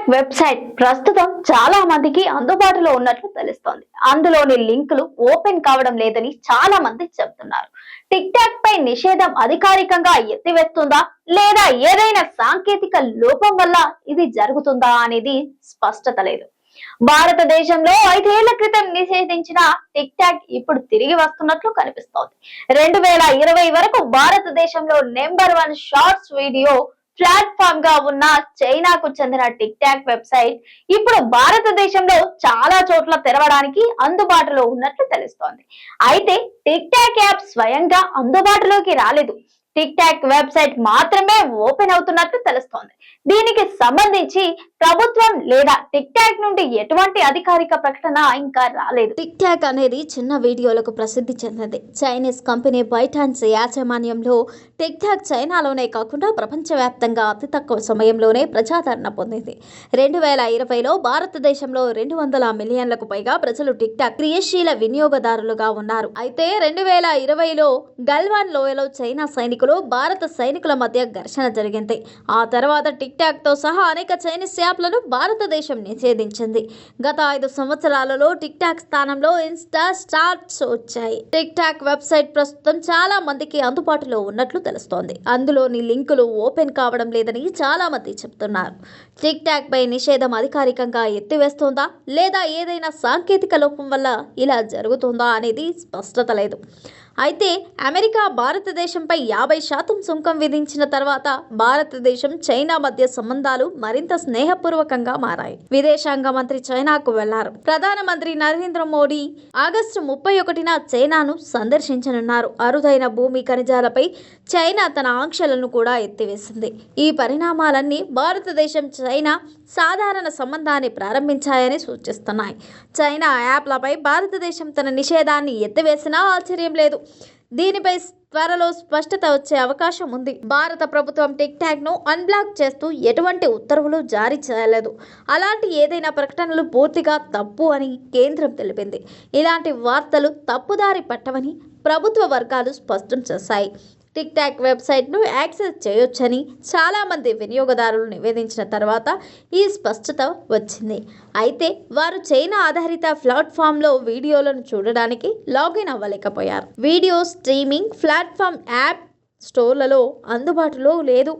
Talk website ప్రస్తుతం చాలా మందికి అందుబాటులో ఉన్నట్లు తెలుస్తోంది. అందులోని లింకులు ఓపెన్ కావడం లేదని చాలా మంది చెబుతున్నారు. టిక్ టాక్ పై నిషేధం అధికారికంగా ఎత్తివేస్తుందా? లేదా ఏదైనా సాంకేతిక లోపం వల్ల ఇది జరుగుతుందా అనేది స్పష్టత లేదు. భారతదేశంలో ఐదేళ్ళ క్రితం నిషేధించిన టిక్ టాక్ ఇప్పుడు తిరిగి వస్తున్నట్లు కనిపిస్తోంది. రెండు వేల ఇరవై వరకు భారతదేశంలో నెంబర్ వన్ షార్ట్స్ వీడియో ప్లాట్ఫామ్గా ఉన్న చైనాకు చెందిన టిక్ టాక్ వెబ్సైట్ ఇప్పుడు భారతదేశంలో చాలా చోట్ల తెరవడానికి అందుబాటులో ఉన్నట్లు తెలుస్తోంది. అయితే టిక్ టాక్ యాప్ స్వయంగా అందుబాటులోకి రాలేదు. టిక్ టాక్ వెబ్సైట్ మాత్రమే ఓపెన్ అవుతున్నట్లు తెలుస్తోంది. దీనికి సంబంధించి ప్రభుత్వం లేదా టిక్ టాక్ నుండి ఎటువంటి అధికారిక ప్రకటన ఇంకా రాలేదు. టిక్ టాక్ అనేది చిన్న వీడియోలకు ప్రసిద్ధి చెందింది. చైనీస్ కంపెనీ బైటాన్స్ యాజమాన్యంలో టిక్ టాక్ చైనాలోనే కాకుండా ప్రపంచవ్యాప్తంగా అతి తక్కువ సమయంలోనే ప్రజాదరణ పొందింది. రెండు వేల ఇరవైలో భారతదేశంలో రెండు వందల మిలియన్లకు పైగా ప్రజలు టిక్ టాక్ క్రియాశీల వినియోగదారులుగా ఉన్నారు. అయితే రెండు వేల ఇరవైలో గల్వాన్ లోయలో చైనా సైనిక సైనికులు భారత సైనికుల మధ్య ఘర్షణ జరిగింది. ఆ తర్వాత టిక్ టాక్తో సహా అనేక చైనీస్ యాప్లను భారతదేశం నిషేధించింది. గత ఐదు సంవత్సరాలలో టిక్ టాక్ స్థానంలో ఇన్స్టా స్టార్ట్స్ వచ్చాయి. టిక్ టాక్ వెబ్సైట్ ప్రస్తుతం చాలా మందికి అందుబాటులో ఉన్నట్లు తెలుస్తోంది. అందులోని లింకులు ఓపెన్ కావడం లేదని చాలా మంది చెప్తున్నారు. టిక్ టాక్ పై నిషేధం అధికారికంగా ఎత్తివేస్తోందా? లేదా ఏదైనా సాంకేతిక లోపం వల్ల ఇలా జరుగుతుందా అనేది స్పష్టత లేదు. అయితే అమెరికా భారతదేశంపై యాభై శాతం సుంకం విధించిన తర్వాత భారతదేశం చైనా మధ్య సంబంధాలు మరింత స్నేహపూర్వకంగా మారాయి. విదేశాంగ మంత్రి చైనాకు వెళ్ళారు. ప్రధానమంత్రి నరేంద్ర మోడీ ఆగస్టు ముప్పై ఒకటిన చైనాను సందర్శించనున్నారు. అరుదైన భూమి ఖనిజాలపై చైనా తన ఆంక్షలను కూడా ఎత్తివేసింది. ఈ పరిణామాలన్నీ భారతదేశం చైనా సాధారణ సంబంధాన్ని ప్రారంభించాయని సూచిస్తున్నాయి. చైనా యాప్లపై భారతదేశం తన నిషేధాన్ని ఎత్తివేసినా ఆశ్చర్యం లేదు. దీనిపై త్వరలో స్పష్టత వచ్చే అవకాశం ఉంది. భారత ప్రభుత్వం టిక్ టాక్ను అన్బ్లాక్ చేస్తూ ఎటువంటి ఉత్తర్వులు జారీ చేయలేదు. అలాంటి ఏదైనా ప్రకటనలు పూర్తిగా తప్పు అని కేంద్రం తెలిపింది. ఇలాంటి వార్తలు తప్పుదారి పట్టవని ప్రభుత్వ వర్గాలు స్పష్టం చేశాయి. టిక్ టాక్ వెబ్సైట్ను యాక్సెస్ చేయొచ్చని చాలామంది వినియోగదారులు నివేదించిన తర్వాత ఈ స్పష్టత వచ్చింది. అయితే వారు చైనా ఆధారిత ప్లాట్ఫామ్లో వీడియోలను చూడడానికి లాగిన్ అవ్వలేకపోయారు. వీడియో స్ట్రీమింగ్ ప్లాట్ఫామ్ యాప్ స్టోర్లలో అందుబాటులో లేదు.